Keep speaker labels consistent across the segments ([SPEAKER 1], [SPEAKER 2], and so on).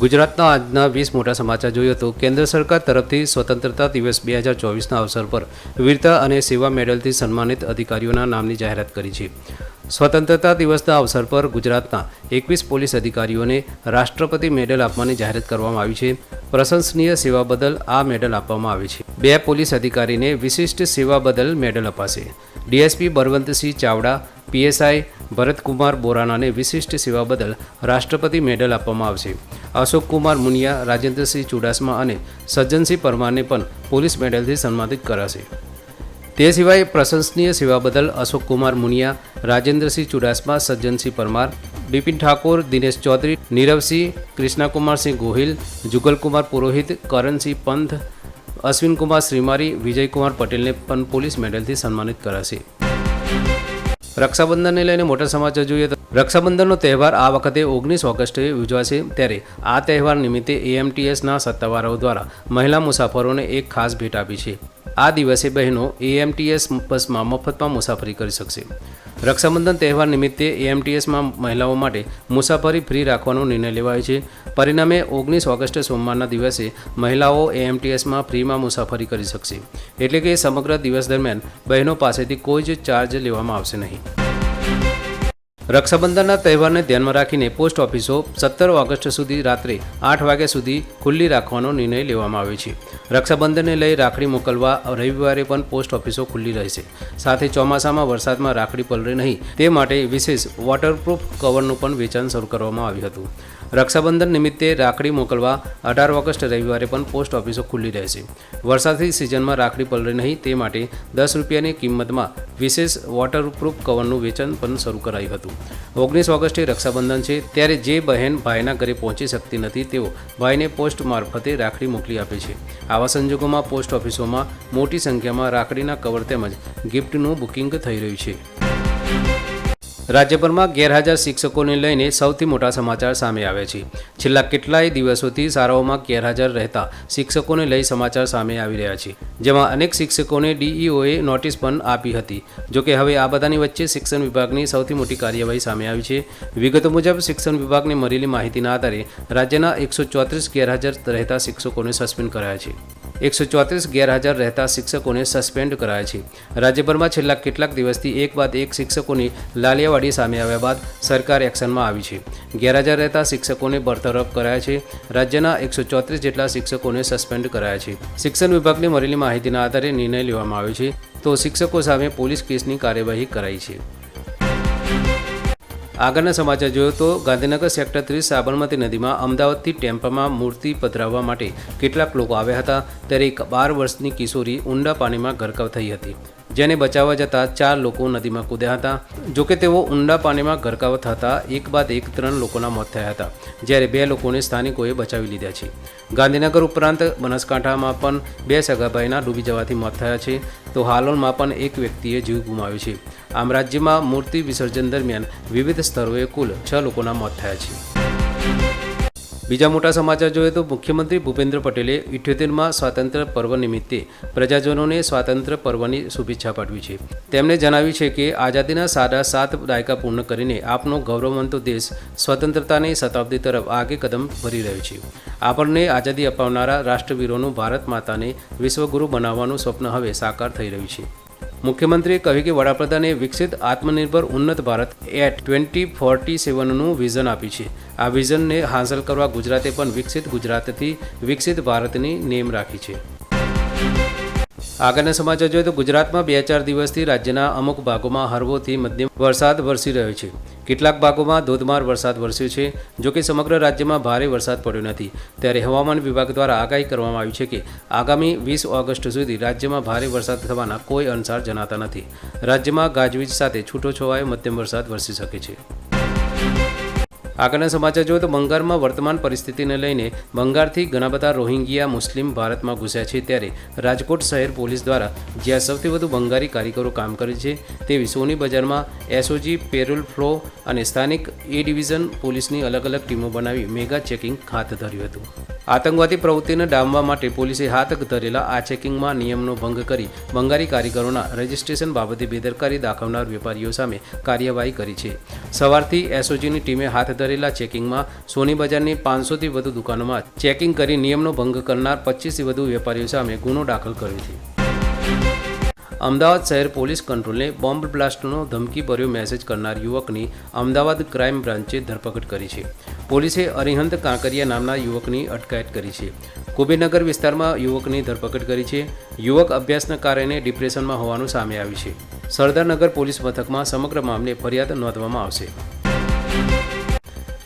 [SPEAKER 1] ગુજરાતના આજના વીસ મોટા સમાચાર જોઈએ તો કેન્દ્ર સરકાર તરફથી સ્વતંત્રતા દિવસ બે હજાર ચોવીસના અવસર પર વીરતા અને સેવા મેડલથી સન્માનિત અધિકારીઓના નામની જાહેરાત કરી છે. સ્વતંત્રતા દિવસના અવસર પર ગુજરાતના એકવીસ પોલીસ અધિકારીઓને રાષ્ટ્રપતિ મેડલ આપવાની જાહેરાત કરવામાં આવી છે. પ્રશંસનીય સેવા બદલ આ મેડલ આપવામાં આવે છે. બે પોલીસ અધિકારીને વિશિષ્ટ સેવા બદલ મેડલ અપાશે. ડીએસપી બળવંતસિંહ ચાવડા, પીએસઆઈ ભરતકુમાર બોરાનાને વિશિષ્ટ સેવા બદલ રાષ્ટ્રપતિ મેડલ આપવામાં આવશે. અશોક કુમાર મુનિયા, રાજેન્દ્રસિંહ ચુડાસમા અને સજ્જનસિંહ પરમારને પણ પોલીસ મેડલથી સન્માનિત કરાશે. તે સિવાય પ્રશંસનીય સેવા બદલ અશોક કુમાર મુનિયા, રાજેન્દ્રસિંહ ચુડાસમા, સજ્જનસિંહ પરમાર, બિપિન ઠાકોર, દિનેશ ચૌધરી, નીરવસિંહ, કૃષ્ણાકુમારસિંહ ગોહિલ, જુગલકુમાર પુરોહિત, કરણસિંહ પંથ, અશ્વિનકુમાર શ્રીમારી, વિજયકુમાર પટેલને પણ પોલીસ મેડલથી સન્માનિત કરાશે. રક્ષાબંધનને લઈને મોટા સમાચાર જોઈએ તો રક્ષાબંધનનો તહેવાર આ વખતે ઓગણીસ ઓગસ્ટે ઉજવાશે ત્યારે આ તહેવાર નિમિત્તે એએમટીએસના સત્તાવાળાઓ દ્વારા મહિલા મુસાફરોને એક ખાસ ભેટ આપી છે. આ દિવસે બહેનો એએમટીએસ બસમાં મફતમાં મુસાફરી કરી શકશે. રક્ષાબંધન તહેવાર નિમિત્તે એએમટીએસમાં મહિલાઓ માટે મુસાફરી ફ્રી રાખવાનો નિર્ણય લેવાયો છે. પરિણામે ઓગણીસ ઓગસ્ટે સોમવારના દિવસે મહિલાઓ એએમટીએસમાં ફ્રીમાં મુસાફરી કરી શકશે. એટલે કે સમગ્ર દિવસ દરમિયાન બહેનો પાસેથી કોઈ જ ચાર્જ લેવામાં આવશે નહીં. રક્ષાબંધનના તહેવારને ધ્યાનમાં રાખીને પોસ્ટ ઓફિસો સત્તર ઓગસ્ટ સુધી રાત્રે આઠ વાગ્યા સુધી ખુલ્લી રાખવાનો નિર્ણય લેવામાં આવ્યો છે. રક્ષાબંધનને લઈ રાખડી મોકલવા રવિવારે પણ પોસ્ટ ઓફિસો ખુલ્લી રહેશે. સાથે ચોમાસામાં વરસાદમાં રાખડી પલરે નહીં, તે માટે વિશેષ વોટરપ્રૂફ કવરનું પણ વેચાણ શરૂ કરવામાં આવ્યું હતું. રક્ષાબંધન નિમિત્તે રાખડી મોકલવા અઢાર ઓગસ્ટ રવિવારે પણ પોસ્ટ ઓફિસો ખુલ્લી રહેશે. વરસાદી સિઝનમાં રાખડી પલરે નહીં, તે માટે દસ રૂપિયાની કિંમતમાં વિશેષ વોટરપ્રૂફ કવરનું વેચાણ પણ શરૂ કરાયું હતું. ઓગણીસ ઓગસ્ટે રક્ષાબંધન છે, ત્યારે જે બહેન ભાઈના ઘરે પહોંચી શકતી નથી, તેઓ ભાઈને પોસ્ટ મારફતે રાખડી મોકલી આપે છે. આવા સંજોગોમાં પોસ્ટ ઓફિસોમાં મોટી સંખ્યામાં રાખડીના કવર તેમજ ગિફ્ટનું બુકિંગ થઈ રહ્યું છે. રાજ્યભરમાં ગેરહાજર શિક્ષકોને લઈને સૌથી મોટા સમાચાર સામે આવ્યા છે. છેલ્લા કેટલાય દિવસોથી શાળાઓમાં ગેરહાજર રહેતા શિક્ષકોને લઈ સમાચાર સામે આવી રહ્યા છે. જેમાં અનેક શિક્ષકોને ડીઈઓએ નોટિસ પણ આપી હતી. જોકે હવે આ બધાની વચ્ચે શિક્ષણ વિભાગની સૌથી મોટી કાર્યવાહી સામે આવી છે. વિગતો મુજબ, શિક્ષણ વિભાગને મળેલી માહિતીના આધારે રાજ્યના એકસો ચોત્રીસ ગેરહાજર રહેતા શિક્ષકોને સસ્પેન્ડ કરાયા છે. એકસો ચોત્રીસ ગેરહાજર રહેતા શિક્ષકોને સસ્પેન્ડ કરાયા છે. રાજ્યભરમાં છેલ્લા કેટલાક દિવસથી એક બાદ એક શિક્ષકોની લાલિયાવાડી સામે આવ્યા બાદ સરકાર એક્શનમાં આવી છે. ગેરહાજર રહેતા શિક્ષકોને બરતરફ કરાયા છે. રાજ્યના એકસો ચોત્રીસ જેટલા શિક્ષકોને સસ્પેન્ડ કરાયા છે. શિક્ષણ વિભાગને મળેલી માહિતીના આધારે નિર્ણય લેવામાં આવ્યો છે. તો શિક્ષકો સામે પોલીસ કેસની કાર્યવાહી કરાઈ છે. આગળના સમાચાર જોયો તો ગાંધીનગર સેક્ટર ત્રીસ સાબરમતી નદીમાં અમદાવાદથી ટેમ્પામાં મૂર્તિ પધરાવવા માટે કેટલાક લોકો આવ્યા હતા. ત્યારે એક બાર વર્ષની કિશોરી ઊંડા પાણીમાં ગરકાવ થઈ હતી. જેને બચાવવા જતાં ચાર લોકો નદીમાં કૂદ્યા હતા. જોકે તેઓ ઊંડા પાણીમાં ગરકાવ થતાં એક બાદ એક ત્રણ લોકોના મોત થયા હતા, જ્યારે બે લોકોને સ્થાનિકોએ બચાવી લીધા છે. ગાંધીનગર ઉપરાંત બનાસકાંઠામાં પણ બે સગાભાઈના ડૂબી જવાથી મોત થયા છે. તો હાલોલમાં પણ એક વ્યક્તિએ જીવ ગુમાવ્યો છે. આમ રાજ્યમાં મૂર્તિ વિસર્જન દરમિયાન વિવિધ સ્થળોએ કુલ છ લોકોના મોત થયા છે. બીજા મોટા સમાચાર જોઈએ તો મુખ્યમંત્રી ભૂપેન્દ્ર પટેલે ઇઠ્યોતેરમાં સ્વાતંત્ર્ય પર્વ નિમિત્તે પ્રજાજનોને સ્વાતંત્ર્ય પર્વની શુભેચ્છા પાઠવી છે. તેમણે જણાવ્યું છે કે આઝાદીના સાડા સાત દાયકા પૂર્ણ કરીને આપનો ગૌરવવંતો દેશ સ્વતંત્રતાની શતાબ્દી તરફ આગે કદમ ભરી રહ્યો છે. આપણને આઝાદી અપાવનારા રાષ્ટ્રવીરોનું ભારત માતાને વિશ્વગુરુ બનાવવાનું સ્વપ્ન હવે સાકાર થઈ રહ્યું છે. મુખ્યમંત્રીએ કહ્યું કે વડાપ્રધાને વિકસિત આત્મનિર્ભર ઉન્નત ભારત એટ ટ્વેન્ટી ફોર્ટી સેવનનું વિઝન આપ્યું છે. આ વિઝનને હાંસલ કરવા ગુજરાતે પણ વિકસિત ગુજરાતથી વિકસિત ભારતની નેમ રાખી છે. આગળના સમાચાર જોઈએ તો ગુજરાતમાં બે ચાર દિવસથી રાજ્યના અમુક ભાગોમાં હળવોથી મધ્યમ વરસાદ વરસી રહ્યો છે. કેટલાક ભાગોમાં ધોધમાર વરસાદ વરસ્યો છે જોકે સમગ્ર રાજ્યમાં ભારે વરસાદ પડ્યો નથી. ત્યારે હવામાન વિભાગ દ્વારા આગાહી કરવામાં આવી છે કે આગામી વીસ ઓગસ્ટ સુધી રાજ્યમાં ભારે વરસાદ થવાના કોઈ અણસાર જણાતા નથી. રાજ્યમાં ગાજવીજ સાથે છૂટોછવાયો મધ્યમ વરસાદ વરસી શકે છે. આગળના સમાચાર જોઈએ તો બંગાળમાં વર્તમાન પરિસ્થિતિને લઈને બંગાળથી ઘણા બધા રોહિંગ્યા મુસ્લિમ ભારતમાં ઘૂસ્યા છે ત્યારે રાજકોટ શહેર પોલીસ દ્વારા જ્યાં સૌથી વધુ બંગાળી કારીગરો કામ કરે છે તેવી સોની બજારમાં એસઓજી, પેરોલ, ફ્લો અને સ્થાનિક એ ડિવિઝન પોલીસની અલગ અલગ ટીમો બનાવી મેગા ચેકિંગ હાથ ધર્યું હતું. આતંકવાદી પ્રવૃત્તિને ડામવા માટે પોલીસે હાથ ધરેલા આ ચેકિંગમાં નિયમનો ભંગ કરી બંગાળી કારીગરોના રજિસ્ટ્રેશન બાબતે બેદરકારી દાખવનાર વેપારીઓ સામે કાર્યવાહી કરી છે. સવારથી એસઓજીની ટીમે હાથ ધરેલા ચેકિંગમાં સોની બજારની પાંચસોથી વધુ દુકાનોમાં ચેકિંગ કરી નિયમનો ભંગ કરનાર પચીસથી વધુ વેપારીઓ સામે ગુનો દાખલ કર્યો છે. અમદાવાદ શહેર પોલીસ કંટ્રોલને બોમ્બ બ્લાસ્ટનો ધમકીભર્યો મેસેજ કરનાર યુવકની અમદાવાદ ક્રાઇમ બ્રાન્ચે ધરપકડ કરી છે. પોલીસે અરિહંત કાંકરિયા નામના યુવકની અટકાયત કરી છે. કુબેરનગર વિસ્તારમાં યુવકની ધરપકડ કરી છે. યુવક અભ્યાસના કારણે ડિપ્રેશનમાં હોવાનું સામે આવ્યું છે. સરદારનગર પોલીસ મથકમાં સમગ્ર મામલે ફરિયાદ નોંધવામાં આવશે.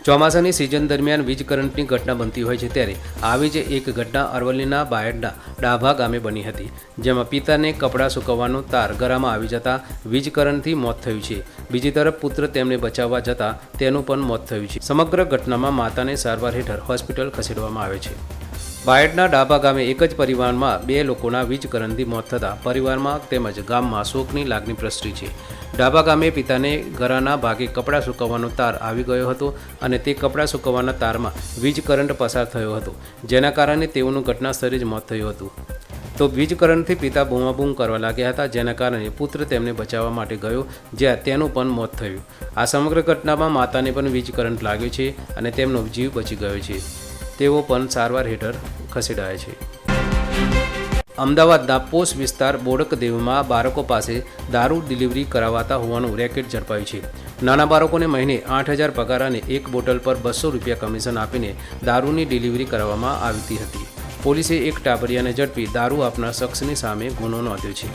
[SPEAKER 1] ચોમાસાની સિઝન દરમિયાન વીજ કરંટની ઘટના બનતી હોય છે ત્યારે આવી જ એક ઘટના અરવલ્લીના બાયડના ડાભા ગામે બની હતી, જેમાં પિતાને કપડાં સૂકવવાનો તાર ગરામાં આવી જતા વીજ કરંટથી મોત થયું છે. બીજી તરફ પુત્ર તેમને બચાવવા જતાં તેનું પણ મોત થયું છે. સમગ્ર ઘટનામાં માતાને સારવાર હેઠળ હોસ્પિટલ ખસેડવામાં આવે છે. બાયડના ડાબા ગામે એક જ પરિવારમાં બે લોકોના વીજ કરંટથી મોત થતાં પરિવારમાં તેમજ ગામમાં શોકની લાગણી પ્રસરી છે. ડાબા ગામે પિતાને ઘરાના ભાગે કપડાં સૂકવવાનો તાર આવી ગયો હતો અને તે કપડાં સૂકવવાના તારમાં વીજ કરંટ પસાર થયો હતો, જેના કારણે તેઓનું ઘટના સ્થળે જ મોત થયું હતું. તો વીજ કરંટથી પિતા બૂમાબૂમ કરવા લાગ્યા હતા, જેના કારણે પુત્ર તેમને બચાવવા માટે ગયો, જ્યાં તેનું પણ મોત થયું. આ સમગ્ર ઘટનામાં માતાને પણ વીજ કરંટ લાગ્યો છે અને તેમનો જીવ બચી ગયો છે. તેઓ પણ સારવાર હેઠળ ખસેડાયા છે. અમદાવાદના પોસ્ટ વિસ્તાર બોડકદેવમાં બાળકો પાસે દારૂ ડિલિવરી કરાવાતા હોવાનું રેકેટ ઝડપાયું છે. નાના બાળકોને મહિને આઠ હજાર પગાર અને એક બોટલ પર બસો રૂપિયા કમિશન આપીને દારૂની ડિલિવરી કરવામાં આવતી હતી. પોલીસે એક ટાબરિયાને ઝડપી દારૂ આપનાર શખ્સની સામે ગુનો નોંધ્યો છે.